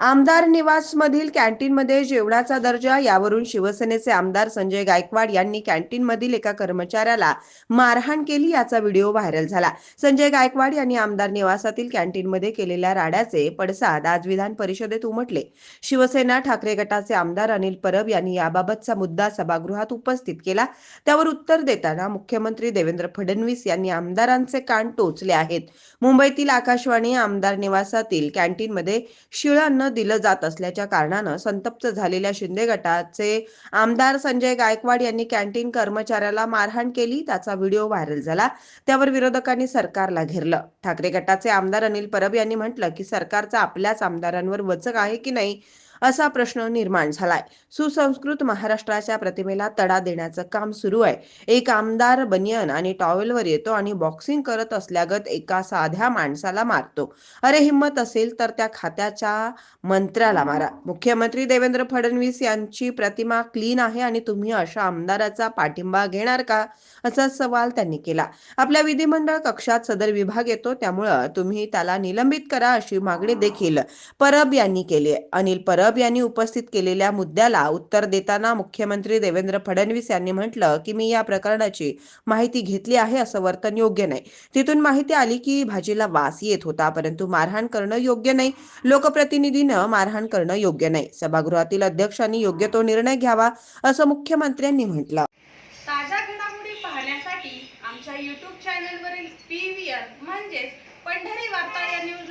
आमदार निवासमधील कॅन्टीनमध्ये जेवणाचा दर्जा यावरून शिवसेनेचे आमदार संजय गायकवाड यांनी कॅन्टीनमधील एका कर्मचाऱ्याला मारहाण केली याचा व्हिडिओ व्हायरल झाला. संजय गायकवाड यांनी आमदार निवासातील कॅन्टीनमध्ये केलेल्या राड्याचे पडसाद आज विधान परिषदेत उमटले. शिवसेना ठाकरे गटाचे आमदार अनिल परब यांनी याबाबतचा मुद्दा सभागृहात उपस्थित केला. त्यावर उत्तर देताना मुख्यमंत्री देवेंद्र फडणवीस यांनी आमदारांचे कान टोचले आहेत. मुंबईतील आकाशवाणी आमदार निवासातील कॅन्टीनमध्ये शिळांना दिलं जात असल्याच्या कारणानं संतप्त झालेल्या शिंदे गटाचे आमदार संजय गायकवाड यांनी कॅन्टीन कर्मचाऱ्याला मारहाण केली. त्याचा व्हिडिओ व्हायरल झाला. त्यावर विरोधकांनी सरकारला घेरलं. ठाकरे गटाचे आमदार अनिल परब यांनी म्हटलं की सरकारचा आपल्याच आमदारांवर वचक आहे की नाही? असा प्रश्न निर्माण झालाय. सुसंस्कृत महाराष्ट्राच्या प्रतिमेला तडा देण्याचं काम सुरू आहे. एक आमदार बनियन आणि टॉवेलवर येतो आणि बॉक्सिंग करत असल्यागत एका साध्या माणसाला मारतो. अरे हिंमत असेल तर त्या खात्याच्या मंत्र्याला मारा. मुख्यमंत्री देवेंद्र फडणवीस यांची प्रतिमा क्लीन आहे आणि तुम्ही अशा आमदाराचा पाठिंबा घेणार का? असा सवाल त्यांनी केला. आपल्या विधिमंडळ कक्षात सदर विभाग येतो त्यामुळं तुम्ही त्याला निलंबित करा अशी मागणी देखील परब यांनी केली आहे. अनिल परब यांनी उपस्थित केलेल्या मुद्द्याला उत्तर देताना मुख्यमंत्री देवेंद्र फडणवीस यांनी म्हटलं की मी या प्रकरणाची माहिती घेतली आहे असं वर्तन योग्य नाही. तिथून माहिती आली की भाजीला वास येत होता परंतु मारहाण करणं योग्य नाही. लोकप्रतिनिधीनं मारहाण करणं योग्य नाही. सभागृहातील अध्यक्षांनी योग्य तो निर्णय घ्यावा असं मुख्यमंत्र्यांनी म्हटलं. ताज्या घडामोडी पाहण्यासाठी आमच्या युट्यूब चॅनलवरील पी म्हणजेच पंढरी वार्ता या न्यूज